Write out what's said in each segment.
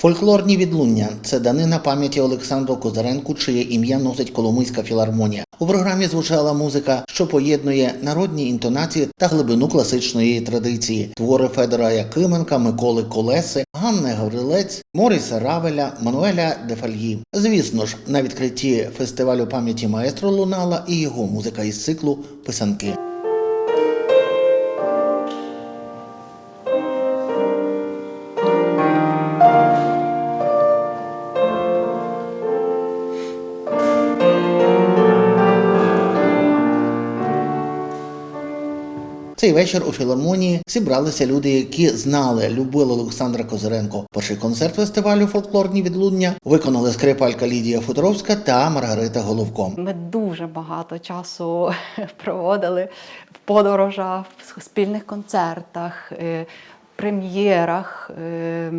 Фольклорні відлуння це данина пам'яті Олександру Козаренку, чиє ім'я носить Коломийська філармонія. У програмі звучала музика, що поєднує народні інтонації та глибину класичної традиції. Твори Федора Якименка, Миколи Колеси, Ганни Гаврилець, Моріса Равеля, Мануеля Дефальї. Звісно ж, на відкритті фестивалю пам'яті маестро лунала і його музика із циклу Писанки. Цей вечір у філармонії зібралися люди, які знали, любили Олександра Козиренко. Перший концерт фестивалю фольклорні відлуння виконали скрипалька Лідія Футуровська та Маргарита Головко. Ми дуже багато часу проводили в подорожах, в спільних концертах, е, прем'єрах е,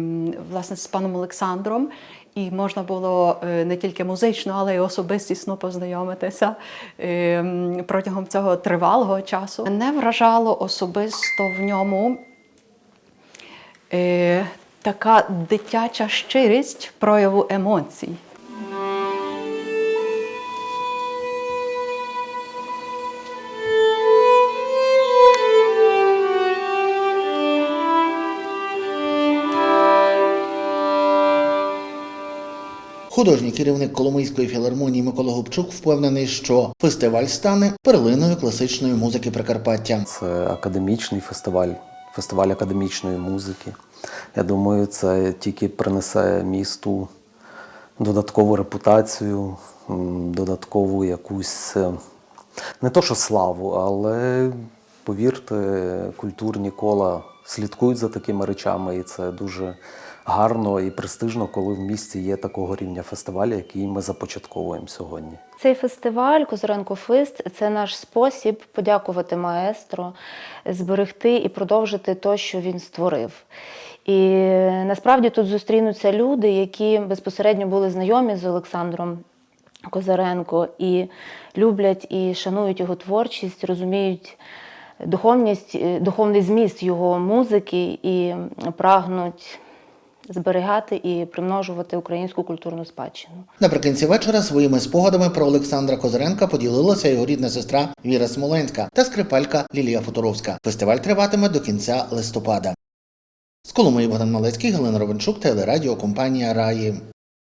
власне з паном Олександром. І можна було е, не тільки музично, але й особистісно познайомитися е, протягом цього тривалого часу. Мене вражало особисто в ньому е, така дитяча щирість прояву емоцій. Художній керівник Коломийської філармонії Микола Губчук впевнений, що фестиваль стане перлиною класичної музики Прикарпаття. Це академічний фестиваль, фестиваль академічної музики. Я думаю, це тільки принесе місту додаткову репутацію, додаткову якусь е, не то що славу, але повірте, культурні кола слідкують за такими речами, і це дуже гарно і престижно, коли в місті є такого рівня фестивалю, який ми започатковуємо сьогодні. Цей фестиваль Козиренко Фест це наш спосіб подякувати маестро, зберегти і продовжити те, що він створив. І насправді тут зустрінуться люди, які безпосередньо були знайомі з Олександром Козаренко і люблять і шанують його творчість, розуміють духовність, духовний зміст його музики і прагнуть зберігати і примножувати українську культурну спадщину. Наприкінці вечора своїми спогадами про Олександра Козиренка поділилася його рідна сестра Віра Смоленська та скрипалька Лілія Футуровська. Фестиваль триватиме до кінця листопада. З Коломиї Богдан Малецький, Галина Ровенчук, телерадіокомпанія Раї.